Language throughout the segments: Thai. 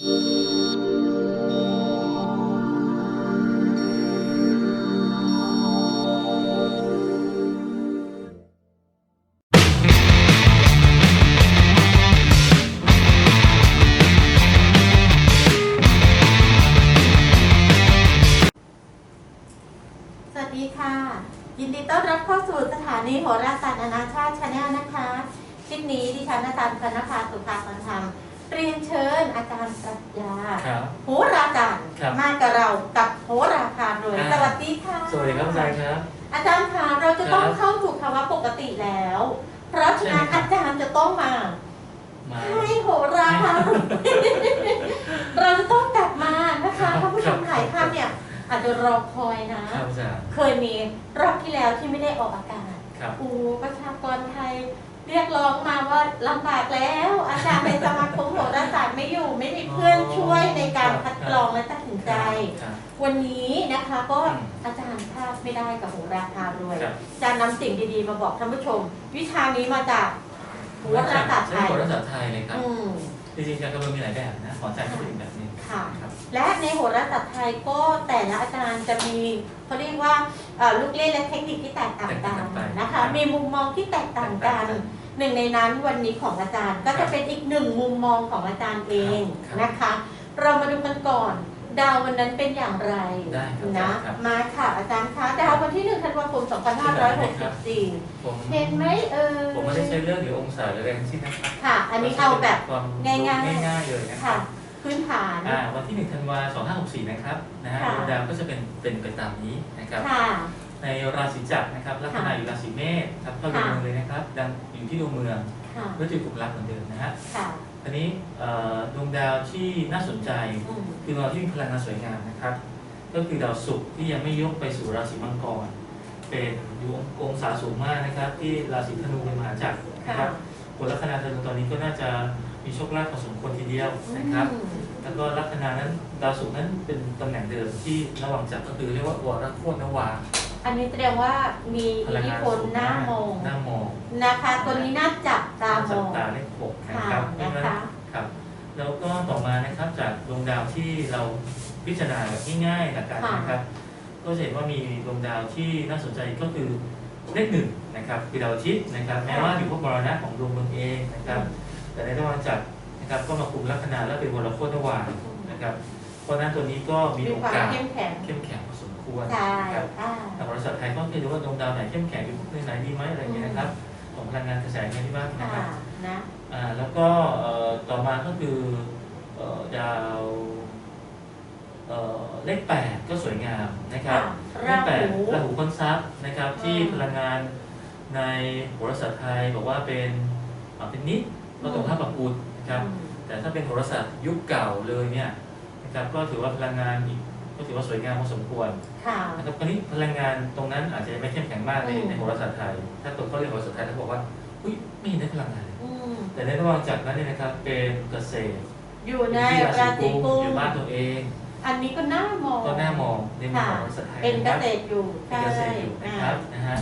สวัสดีค่ะ ยินดีต้อนรับเข้าสู่สถานีโหราศาสตร์นานาชาติชาแนลนะคะ คลิปนี้ดิฉันอาจารย์พนภาสุภาพันธรรม เรียนเชิญอาจารย์ปรัชญาครับ โหราจารย์ครับ มากับเรากับโหราคารวยอ่าสวัสดีค่ะ สวัสดีครับอาจารย์ครับ อาจารย์คะเราจะต้องครับเข้าสู่ภาวะปกติแล้ว เพราะฉะนั้นใช่ครับ อาจารย์จะต้องมามา ให้โหราคารวยเราจะต้องกลับมานะคะครับ ท่านผู้ชมครับหลายท่านเนี่ย อาจจะรอคอยนะ ครับอาจารย์เคยมีรอบที่แล้วที่ไม่ได้ออกอากาศครับ อูประชากรไทย เรียกร้องมาว่าลำบากแล้ว อาจารย์ในสมาคมโหราศาสตร์ไม่อยู่ ไม่มีเพื่อนช่วยในการคัดกรองและตัดสินใจ ครับ วันนี้นะคะก็อืมอาจารย์พลาดไม่ได้กับโหราคารวยครับ อาจารย์นำสิ่งดีๆมาบอกท่านผู้ชม วิชานี้มาจากโหราศาสตร์ไทใช่ยโหราศาสตร์ไทยเลยครับ อืม จริงๆการกำลังมีหลายแบบนะ ขออาจารย์ก็เป็นอีกแบบหนึงค่ะ ครับ และในโหราศาสตร์ไทยก็แต่ละอาจารย์จะมีเขาเรียกว่าเอ่อลูกเล่นและเทคนิคที่แตกต่างกันนะคะมีมุมมองที่แตกต่างกัน หนึ่งในนั้นวันนี้ของอาจารย์ก็จะเป็นอีกหนึ่งมุมมองของอาจารย์เองนะคะ เรามาดูกันก่อน ดาววันนั้นเป็นอย่างไรได้ครับนะครับมาค่ะอาจารย์คะดาววันที่1ธันวาคม2564ผมเห็นไหมเออผมไม่ได้ใช้เรื่องหรือองศาหรืออะไรทั้งสิ้นนะครับค่ะ อันนี้เอาแบบความง่ายๆง่ายๆเลยนะคค่ะรับพื้นฐานอ่าวันที่1ธันวา2564 นะครับนะฮะค่ะดวงดาวก็จะเป็นเป็นไปตามนี้นะครับค่ะ ในราศีจักรนะครับลัคนาอยู่ราศีเมษครับเข้าดวงเมืองเลยนะครับดังอยู่ที่ดวงเมืองค่ะก็จะกลุ่มรักเหมือนเดิมนะฮะค่ะ อันนี้เอ่อดวงดาวที่น่าสนใจอืมคือดวงดาวที่มีพลังงานสวยงามนะครับ ก็คือดาวศุกร์ที่ยังไม่ยกไปสู่ราศีมังกร เป็นดวงองศาสูงมากนะครับ ที่ราศีธนูเป็นมหาจักรนะคค่ะรับคนลัคนาธนูตอนนี้ก็น่าจะมีโชคลาภพอสมควรทีเดียวนะครับ อืมแล้วก็ลัคนานั้นดาวศุกร์นั้นเป็นตำแหน่งเดิมที่ระหว่างจักรก็คือเรียกว่าวรโคตรนวา อันนี้แสดงว่ามีพอิทลังธิงานพลสูงหน้ามองหน้ามองนะคะ ตัวนี้น่าจับตามจัอบงตาเลขหกนะค่ะครับเพราะนะฉะนั้นคะครับ แล้วก็ต่อมานะครับจากดวงดาวที่เราพิจารณาแบบง่ายๆหลักการนะครับ ก็จะเห็นว่ามีดวงดาวที่น่าสนใจก็คือเลขหนึ่งนะครับคือดาวอาทิตย์นะครับแม้ว่าอยู่พวกมรณะของดวงเมืองเองนะครับ แต่ในระหว่างจักรนะครับก็มาคุมลัคนาและเป็นวรโคตรวานะครับ เพราะฉะนั้นตัวนี้ก็มีมีโอความกาสเข้มแข็ง เข้มแข็งพอสมควรใช่นะครับอ่า ทางบริษัทไทยก็เคยดูว่าดวงดาวไหนเข้มแข็งอยู่พวกไหนดีไหมอะไรอย่างเงี้ยนะครับของพลังงานกระแสเงินที่บ้านนะค่ะ ครับนะอ่าแล้วก็เอ่อต่อมาก็คือเอ่อดาวเอ่อเลขแปดก็สวยงามนะครับ เลราขแปดหู ราหูค้นทรัพย์นะครับที่อืมพลังงานในโหราศาสตร์ไทยบอกว่าเป็นอ่าเป็นนิดก็ตรงข้ามกับอุดนะครับ แต่ถ้าเป็นโหราศาสตร์ยุคเก่าเลยเนี่ยนะครับก็ถือว่าพลังงานอีก ก็ถือว่าสวยงามพอสมควรค่ะ นะครับคราวนี้พลังงานตรงนั้นอาจจะไม่เข้มแข็งมากในอืม ในโหราศาสตร์ไทย ถ้าตัวเขาเรียนโหราศาสตร์ไทยเขาบอกว่าอุ้ยไม่เห็นได้พลังงานเลยอืมแต่ในระหว่างจากนั้นเนี่ยนะครับเป็นเกษตรอยู่ในที่ราศีกุมอยู่บ้านตัวเอง อันนี้ก็น่ามอง ก็น่ามองในมุมของโหราศาสตร์ไทยเป็นนะเกครับษตรอยู่เป็นเกษตรอยู่นะครับนะฮะ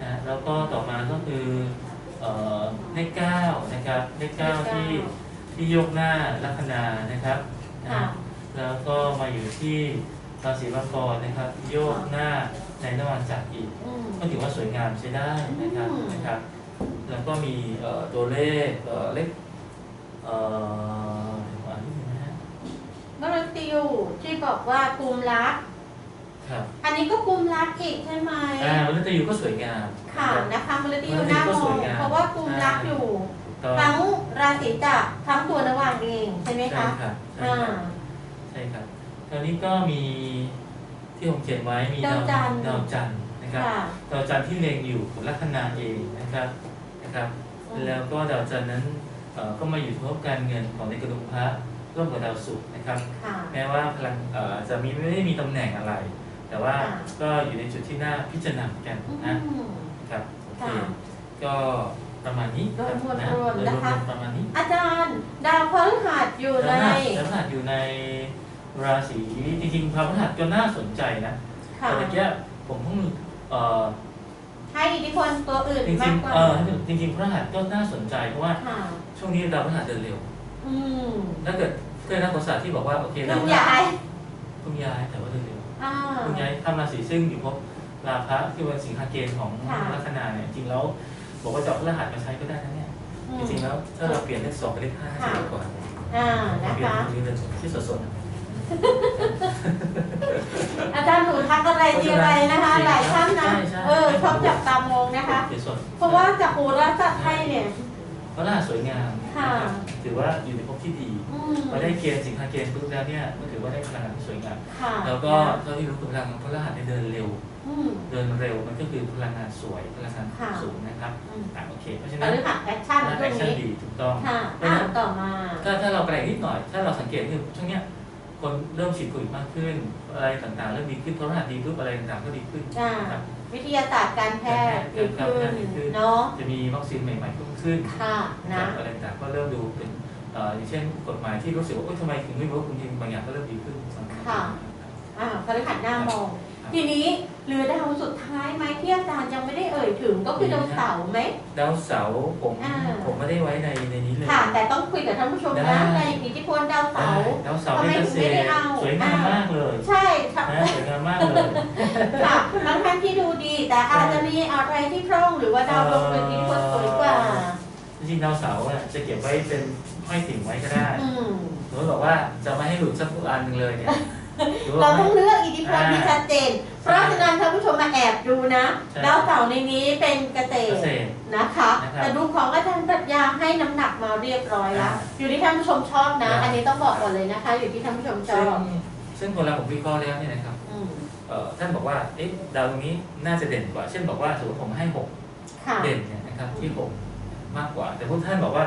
นะฮะแล้วก็ต่อมาก็คือเอ่อเลขเก้านะครับเลขเก้าที่ที่โยกหน้าลัคนานะครับนะค่ะ ฮะ แล้วก็มาอยู่ที่ ราศีมังกรนะครับ โยกหน้าในระหว่างจากรอีกอืม ก็ถือว่าสวยงามใช้ได้นะครับอืม นะครับ แล้วก็มีเอ่อตัวเลขเอ่อเลขเอ่อเดี๋ยวอ่านนิดนึงนะฮะมรติวที่บอกว่ากุมรัก ครับอันนี้ก็กุมรักอีกใช่ไหมอ่ามนุษย์ยูก็สวยงามค่ะรับ นะคะมรติวหน้ามอง เพราะว่ากุมรักอยู่ ถูกต้องทั้งราศีจักรทั้งตัวนวางเองใช่ไหมใช่คะ ครับใช่อ่า ครับใช่ครับ คราวนี้ก็มีที่ผมเขียนไว้มีดาวจันทร์ดาวจันทร์นะครับค่ะ ดาวจันทร์ที่เล็งอยู่ลัคนาเองนะครับนะครับ อืม แล้วก็ดาวจันทร์นั้นเอ่อก็มาอยู่ที่ภพการเงินของในกระดุมพระร่วมกับดาวศุกร์นะครับ ค่ะ แม้ว่าพลังเอ่อจะมีไม่ได้มีตำแหน่งอะไร แต่ว่าค่ะ ก็อยู่ในจุดที่น่าพิจารณาเหมือนกันอืนะม ครับโอเคค่ะก็ประมาณนี้โดยรวมนะรวมโดยนะคะรวมประมาณนี้อาจารย์ ดาวพฤหัสอยู่ในดาวพฤหัสดาวพฤหัสอยู่ใน ราศีจริงๆพระพฤหัสก็น่าสนใจนะค่ะแต่เมื่อกี้ผมเพิ่งเอ่อให้อิทธิพลตัวอื่นจริมางกกๆว่าเออจริงๆพระรหัสก็น่าสนใจเพราะว่าค่ะช่วงนี้ดาวพฤหัสเดินเร็ว อืมถ้าเกิดโฟเคยนักโหราศาสตร์ที่บอกว่าโอเคคุเราณยายเพิ่งย้ายแต่ว่าเร็วอ่าๆเพิ่งย้ายทำราศีซึ่งอยู่พบราพะที่วันสิงหาเกณฑ์ของค่ะ ลัคนาเนี่ยจริงแล้วบอกว่าจะเอาพฤหัสมาใช้ก็ได้นะเนี่ยอืมจริงๆแล้วถ้าเราเปลี่ยนเลขสองเป็นเลขห้าจะดีกว่าอ่านะเปลี่ยนคะ ตรงนี้เลยที่สดๆ อาจารย์หนูทักอะไรทีอะไรนะคะ หลายท่านนะใช่ใช่เออชอบจับตามองนะคะเดี๋ยวสดเพราะว่าจากโหราศาสตร์ไทยเนี่ยพระรหัสสวยงามค่ะนะครับถือว่าอยู่ในภพที่ดีอืมพอได้เกณฑ์สิงหาเกณฑ์ปุ๊บแล้วเนี่ยก็ถือว่าได้พลังงานที่สวยงามค่ะแล้วก็เท่าที่รู้คือพลังงานพระรหัสเนี่ยเดินเร็วอืมเดินเร็วมันก็คือพลังงานสวยพลังงานค่ะสูงนะครับอืมอะโอเคเพราะฉะพนั้นฤหัสแอคชั่นถ้าตรแองคชั่นนี้ดีถูกต้องค่ะอ่านต่อมาถ้าถ้าเราแปลงนิดหน่อย ถ้าเราสังเกตคือช่วงเนี้ย คนเริ่มฉีดโควิดมากขึ้น อะไรต่างๆ เริ่มดีขึ้นพระรหัสดีปุ๊บอะไรต่างๆก็ดีขึ้นอ่านะครับวิทยาศาสตร์การแพทย์ดีการขึ้แพนทย์ดีขึ้นเนาะจะมีวัคซีนใหม่ๆเพิ่มขึ้นค่ะนะอะไรต่างๆก็เริ่มดูเป็นเอ่ออย่างเช่นกฎหมายที่รู้สึกว่าเอ้ยทำไมถึงไม่รู้คุณจริงบางอย่างก็เริ่มดีขึ้นสังคมค่ะอ่าพฤหัสหน้ามอง ทีนี้เหลือดาวสุดท้ายไหมที่อาจารย์ยังไม่ได้เอ่ยถึงก็คือดาวเสาร์ไหม ดาวเสาร์ผมอ่า ผมไม่ได้ไว้ในในนี้เลย ค่ะ แต่ต้องคุยกับท่านผู้ชมได้ นะในอิทธิพลดาวเสาร์ ดาวเสาร์ทำไมเป็นเกถึงษไม่ได้ตรเอาสวยงาม มากเลยใช่ค่ะนะสวยงามมากเลย ค่ะบางท่านที่ดูดี แต่อาจจะมีอะไรที่พร่องหรือว่าดาวดวงอื่นอิทธิพลสวยกว่า จริงๆดาวเสาร์อะจะเก็บไว้เป็นห้อยติ่งไว้ก็ได้อืมหรือบอกว่าจะไม่ให้หลุดสักอันหนึ่งเลยเนี่ยหรือว่า เราไม่ต้องเลือกอิทธิพลที่ชัดเจน เพราะฉะนั้นท่านผู้ชมมาแอบดูนะใช่ดาวเสาร์ในนี้เป็นเกษเกตรษตรนะคะนะครับแต่ดูของอาจารย์ปรัชญาให้น้ำหนักมาเรียบร้อยแล้วอ่าอยู่ที่ท่านผู้ชมชอบนะอ่าอันนี้ต้องบอกก่อนเลยนะคะ อยู่ที่ท่านผู้ชมชซึ่องบซึ่งคนเราผมวิเคราะห์แล้วเนี่ยนะครับอืมเอ่อท่านบอกว่าเอ๊ะดาวตรงนี้น่าจะเด่นกว่า เช่นบอกว่าสมมติผมให้หกค่ะเด่นเนี่ยนะครับที่หกมากกว่า แต่พวกท่านบอกว่า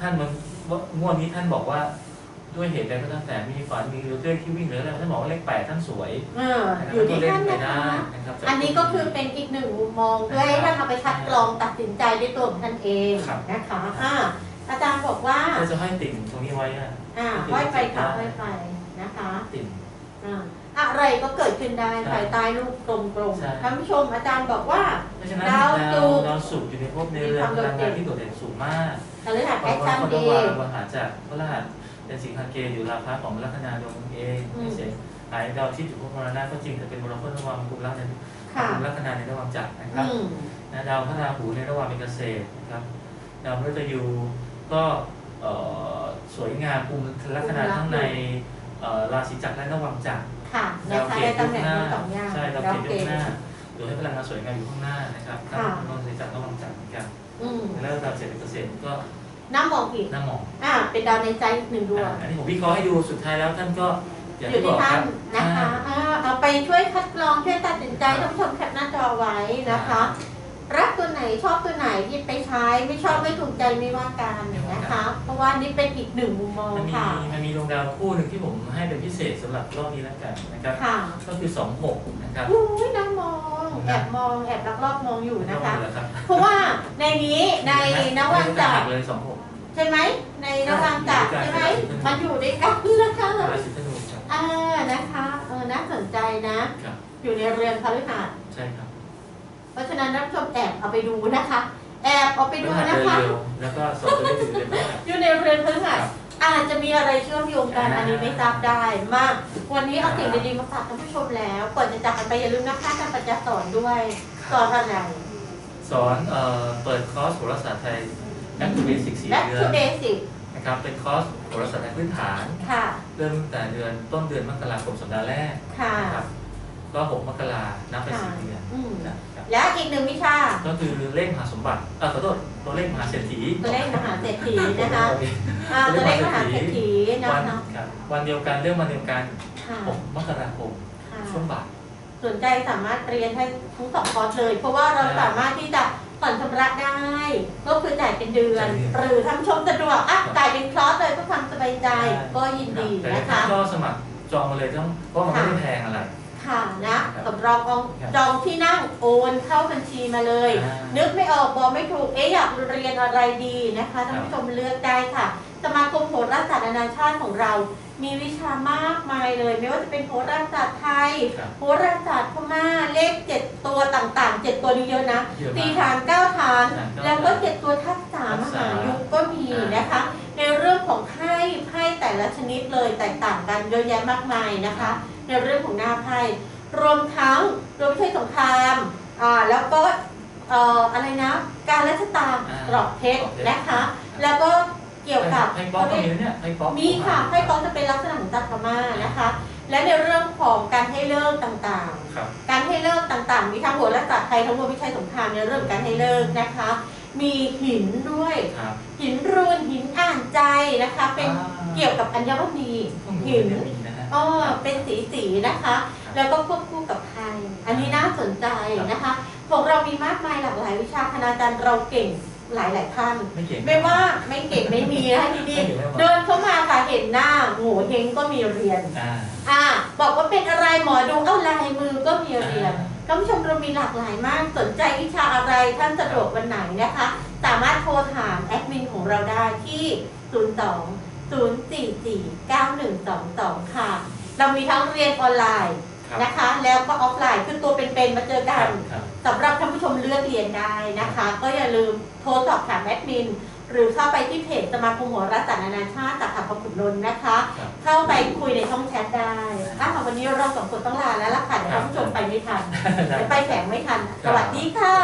ท่านมันว่างวดนี้ท่านบอกว่า ด้วยเหตุใดก็ตามแต่มีฝันมีเรื่องที่วิ่งหรืออะไรท่านบอกว่าเลขแปดท่านสวยเออนะครัอยู่ที่ก็เล่ท่านไปนะได้คะนะครับอันนี้ก็คือเป็นอีกหนึ่งมุมมองเพื่อให้ท่านเอาไปคัดกรองตัดสินใจด้วยตัวของท่านเองครับนะคะอ่าอาจารย์บอกว่าก็จะให้ติ่งตรงนี้ไว้อะอ่าห้อยไปค่ะห้อยไปนะคะติ่งอ่าอะไรก็เกิดขึ้นได้ใช่ภายใต้ลูกกลมใช่ๆท่านผู้ชมอาจารย์บอกว่าเพราะฉะนั้นดาวดาวศุกร์ดาวศุกร์อยู่ในภพในเรือนพลังงานที่โดดเด่นสูงมากพฤหัสเพแอราะคว่าชั่นคนดีวางวหาจากพระรหัส เป็นสิงหาเกณฑ์อยู่ราพะของลัคนาดวงเองอืมไม่เสียหายดาวที่อยู่ภพมรณะก็จริงแต่เป็นมรณะระหว่างกลุ่มลัคนาค่ะกลุ่มลัคนาในระหว่างจักรนะครับอืมนะดาวพระราหูในระหว่างเป็นเกษตรนะครับดาวพฤหัสยูก็เอ่อสวยงามกลุ่มลัคนาทั้งในเอ่อราศีจักรและระหว่างจักรค่ะดานะวคะเกได้ตตำยุแหคน่งหน้าทั้งสองอย่างใช่ดาวดาวเกตเกยุคตหน้าโดยให้พลังงานสวยงามอยู่ข้างหน้านะครับทั้งค่ะราศีจักรระหว่างจักรเหมือนกันอืมแล้วดาวเกษตรเกษตรก็ น้ำมองอีกหน้ามองอ่าเป็นดาวในใจอีกหนึ่งดวง อันนี้ผมวิเคราะห์ให้ดูสุดท้ายแล้วท่านก็อย่างอยู่ที่บที่อกคท่ารันบนะคะอ่าเอาไปช่วยคัดกรองช่วยตัดสินใจท่านผู้ชมแคปหน้าจอไว้นะคะรักตัวไหน ชอบตัวไหนหยิบไปใช้ไม่ชอบไม่ถูกใจไม่ว่ากันนะคะเพราะว่านี่เป็นอีกหนึ่งมุมมองมันมีค่ะ มันมีดวงดาวคู่หนึ่งที่ผมให้เป็นพิเศษสำหรับรอบนี้แล้วกันนะครับค่ะก็คือ 26 นะครับอุ้ยน้ำมองแอบมองแอบลักลอบมองอยู่นะคะรอบแล้วครับเพราะว่าในนี้ในนวังจักรเลย 26 ใช่ไหมในนวังจักรใช่ไหมมันอยู่ด้วยกันนะคะราศีธนูครับอ่านะคะเออน่าสนใจนะ ครับอยู่ในเรือนพฤหัส ใช่ครับ เพราะฉะนั้นท่านผู้ชมแอบเอาไปดูนะคะ แอบเอาไปดูเดินะคะเร็วแล้วก็สอบตัวเลขถึงเร็วมากอยู่ในเรือนพฤหัสอาจจะมีอะไรเชื่อมโยงกันอ่าอันนี้ไม่ทราบได้มาก วันนี้เอาสิ่งดีๆมาฝากท่านผู้ชมแล้ว ก่อนจะจากกันไปอย่าลืมนะคะการปัจจัยสอนด้วยสอนอะไรสอนเอ่อเปิดคอร์สโหราศาสตร์ไทย Back to Basic 4และเดือทูนเบสิกนะครับเป็นคอร์สโหราศาสตร์ไทยพื้นฐานค่ะเริ่มตั้งแต่เดือนต้นเดือนมกราคมสัปดาห์แรกค่ะนะครับ ก็6มกรานับไปค่ะ4เดือนอืมนะครับและอีกหนึ่งวิชา ก็คือเลขมหาสมบัติเออขอโทษตัวเลขมหาเศรษฐีตัวเลขมหาเศรษฐีนะคะอ่าตัวเลขมหาเศรษฐีนะวันคะครับวันเดียวกันเรื่องวันเดียวกันค่ะ6มกราคมค่ะช่วงบ่ายสนใจสามารถเรียนให้ทั้งสองคอร์สเลย เพราะว่าเราอ่าสามารถที่จะผ่อนชำระได้ก็คือจ่ายเป็นเดือนจ่ายเป็นเดือนหรือท่านผู้ชมสะดวกอะครับจ่ายเป็นคลอสเลยเพื่อความสบายใจใช่ก็ยินดีแต่นะถ้าคะก็สมัครจองมาเลยต้องเพราะมันไม่ได้แพงอะไร ค่ะนะครับสำรองจองครับจองที่นั่งโอนเข้าบัญชีมาเลยอ่านึกไม่ออกบอกไม่ถูกเอ๊ะอยากเรียนอะไรดีนะคะท่านผู้ชมเลือกได้ค่ะ สมาคมโหราศาสตร์นานาชาติของเรา มีวิชามากมายเลย ไม่ว่าจะเป็นโหราศาสตร์ไทยครับโหราศาสตร์พม่าเลขเจ็ดตัวต่างๆเจ็ดตัวนี้เยอะนะเยอะสี่มากฐานเก้าฐานฐานเก้าแล้วก็เจ็ดตัวทักษะมหายุคก็มีนะคะ ในเรื่องของไพ่ไพ่แต่ละชนิดเลยแตกต่างกันเยอะแยะมากมายนะคะ ในเรื่องของหน้าไพ่รวมทั้งรวมใช้สงครามอ่าแล้วก็เอ่ออะไรนะ การรัชตามอ่ากรอบเพชรกรอบเพชรนะคะ แล้วก็เกี่ยวกับไพ่ป๊อกก็มีนะเนี่ยไพ่ป๊อกมีค่ะไพ่ป๊อกจะเป็นลักษณะของจักรมานะคะ และในเรื่องของการให้เลิกต่างๆครับการให้เลิกต่างๆ มีทั้งโหัวและศาสตร์ไทยทั้งรวมวิชัยสงครามในเรื่องการให้เลิกนะคะ มีหินด้วยครับหินรูนหินอ่านใจนะคะ เป็นอ่าเกี่ยวกับอัญมณีพวกหิน เยมีนะฮะอ๋อเป็นสีสีๆนะคะ แล้วก็ควบคู่กับไทย อันนี้น่าสนใจนะคะของเรามีมากมายหลากหลายวิชาคณาจารย์เราเก่งหลายหลายๆท่านไม่เก่งไม่ว่าไม่เก่งไม่มีนะคะที่นี่ไม่เก่งไม่ว่าเดินเข้ามาค่ะเห็นหน้าโง่เฮงก็มีเรียนอ่าอ่าบอกว่าเป็นอะไรหมอดูเอ้าลายมือก็มีเรียนอ่าท่านผู้ชมเรามีหลากหลายมากสนใจวิชาอะไรท่านสะดวกวันไหนนะคะ สามารถโทรถามแอดมินของเราได้ที่ 02 044 9122 ค่ะ เรามีทั้งเรียนออนไลน์ครับนะคะ แล้วก็ออฟไลน์คือตัวเป็นๆมาเจอคกัรัน บครับสำหรับท่านผู้ชมเลือกเรียนได้นะคะ ก็อย่าลืมโทรสอบถามแอดมิน หรือเข้าไปที่เพจสมาคมโหัวรัฐศาสตร์นานาชาติจากขับขุนนนท์นะคะ ครับ เข้าไปคุยในช่องแชทได้อะวันนี้เราสองคนต้องลาแล้วล่ะค่ะเดี๋ยวท่านผู้ชมไปไม่ทันได้เดี๋ยวไปแฝงไม่ทัน สวัสดีค่ะ